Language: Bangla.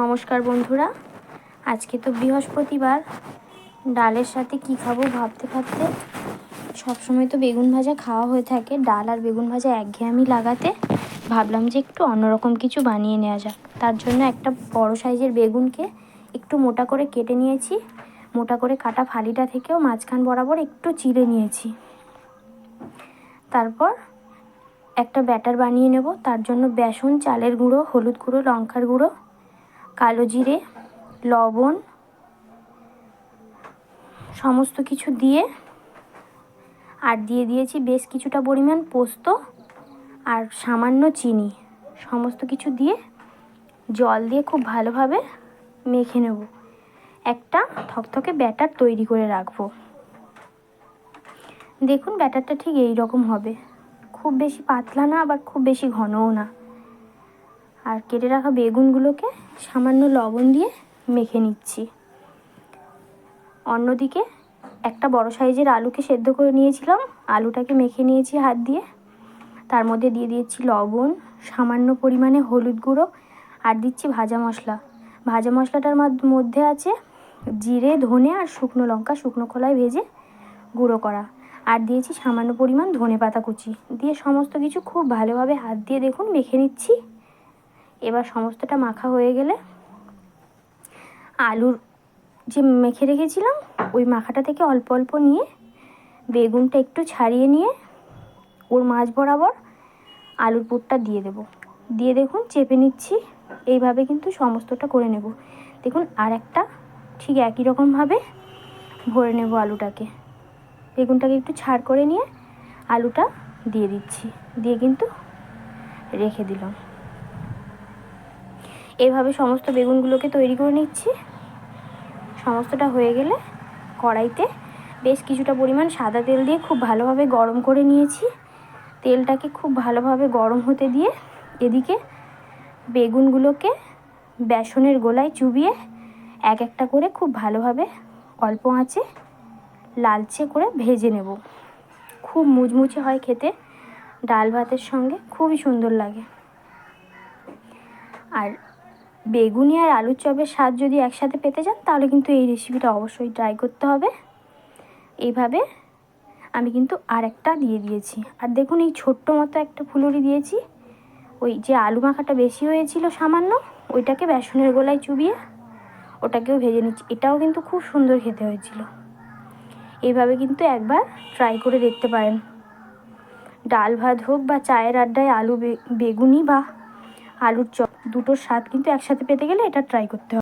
নমস্কার বন্ধুরা। আজকে তো বৃহস্পতিবার। ডালের সাথে কি খাব ভাবতে ভাবতে? সবসময় তো বেগুন ভাজা খাওয়া হয়ে থাকে। ডাল আর বেগুন ভাজা একঘেয়েমি লাগাতে ভাবলাম যে একটু অন্যরকম কিছু বানিয়ে নেওয়া যাক। তার জন্য একটা বড় সাইজের বেগুনকে একটু মোটা করে কেটে নিয়েছি। মোটা করে কাটা ফালিটা থেকেও মাঝখান বরাবর একটু চিড়ে নিয়েছি। তারপর একটা ব্যাটার বানিয়ে নেব। তার জন্য বেসন, চালের গুঁড়ো, হলুদ গুঁড়ো, লঙ্কার গুঁড়ো কালো জিরে, লবণ, সমস্ত কিছু দিয়ে, আর দিয়ে দিয়েছি বেশ কিছুটা পরিমাণ পোস্ত আর সামান্য চিনি। সমস্ত কিছু দিয়ে জল দিয়ে খুব ভালোভাবে মেখে নেব। একটা থকথকে ব্যাটার তৈরি করে রাখব। দেখুন ব্যাটারটা ঠিক এই রকম হবে। খুব বেশি পাতলা না, আবার খুব বেশি ঘনও না। আর কেটে রাখা বেগুনগুলোকে সামান্য লবণ দিয়ে মেখে নিচ্ছি। অন্যদিকে একটা বড় সাইজের আলুকে সেদ্ধ করে নিয়েছিলাম। আলুটাকে মেখে নিয়েছি হাত দিয়ে। তার মধ্যে দিয়ে দিয়েছি লবণ, সামান্য পরিমাণে হলুদ গুঁড়ো আর দিচ্ছি ভাজা মশলা। ভাজা মশলাটার মধ্যে আছে জিরে, ধনে আর শুকনো লঙ্কা, শুকনো কলায় ভেজে গুঁড়ো করা। আর দিয়েছি সামান্য পরিমাণ ধনে পাতা কুচি। দিয়ে সমস্ত কিছু খুব ভালোভাবে হাত দিয়ে দেখুন, মেখে নিচ্ছি। এবার সমস্তটা মাখা হয়ে গেলে আলুর যে মেখে রেখেছিলাম, ওই মাখাটা থেকে অল্প অল্প নিয়ে বেগুনটা একটু ছাড়িয়ে নিয়ে ওর মাছ বরাবর আলুর পুরটা দিয়ে দেব। দিয়ে দেখুন চেপে নিচ্ছি, এইভাবে কিন্তু সমস্তটা করে নেব। দেখুন আর একটা ঠিক একই রকমভাবে ভরে নেব আলুটাকে। বেগুনটাকে একটু ছাড় করে নিয়ে আলুটা দিয়ে দিচ্ছি, দিয়ে কিন্তু রেখে দিলাম। এভাবে সমস্ত বেগুনগুলোকে তৈরি করে নিচ্ছি। সমস্তটা হয়ে গেলে কড়াইতে বেশ কিছুটা পরিমাণ সাদা তেল দিয়ে খুব ভালোভাবে গরম করে নিয়েছি। তেলটাকে খুব ভালোভাবে গরম হতে দিয়ে এদিকে বেগুনগুলোকে বেসনের গোলায় চুবিয়ে এক একটা করে খুব ভালোভাবে অল্প আঁচে লালচে করে ভেজে নেব। খুব মুচমুচে হয় খেতে, ডাল ভাতের সঙ্গে খুবই সুন্দর লাগে। আর বেগুনি আর আলুর চপের স্বাদ যদি একসাথে পেতে চান, তাহলে কিন্তু এই রেসিপিটা অবশ্যই ট্রাই করতে হবে। এইভাবে আমি কিন্তু আর একটা দিয়ে দিয়েছি। আর দেখুন, এই ছোট্ট মতো একটা ফুলুরি দিয়েছি। ওই যে আলু মাখাটা বেশি হয়েছিল সামান্য, ওইটাকে বেসনের গোলায় চুবিয়ে ওটাকেও ভেজে নিচ্ছি। এটাও কিন্তু খুব সুন্দর খেতে হয়েছিল। এইভাবে কিন্তু একবার ট্রাই করে দেখতে পারেন। ডাল ভাত হোক বা চায়ের আড্ডায় আলু বেগুনি বা আলুর চপ। দুটোর স্বাদ কিন্তু একসাথে পেতে গেলে এটা ট্রাই করতে হবে।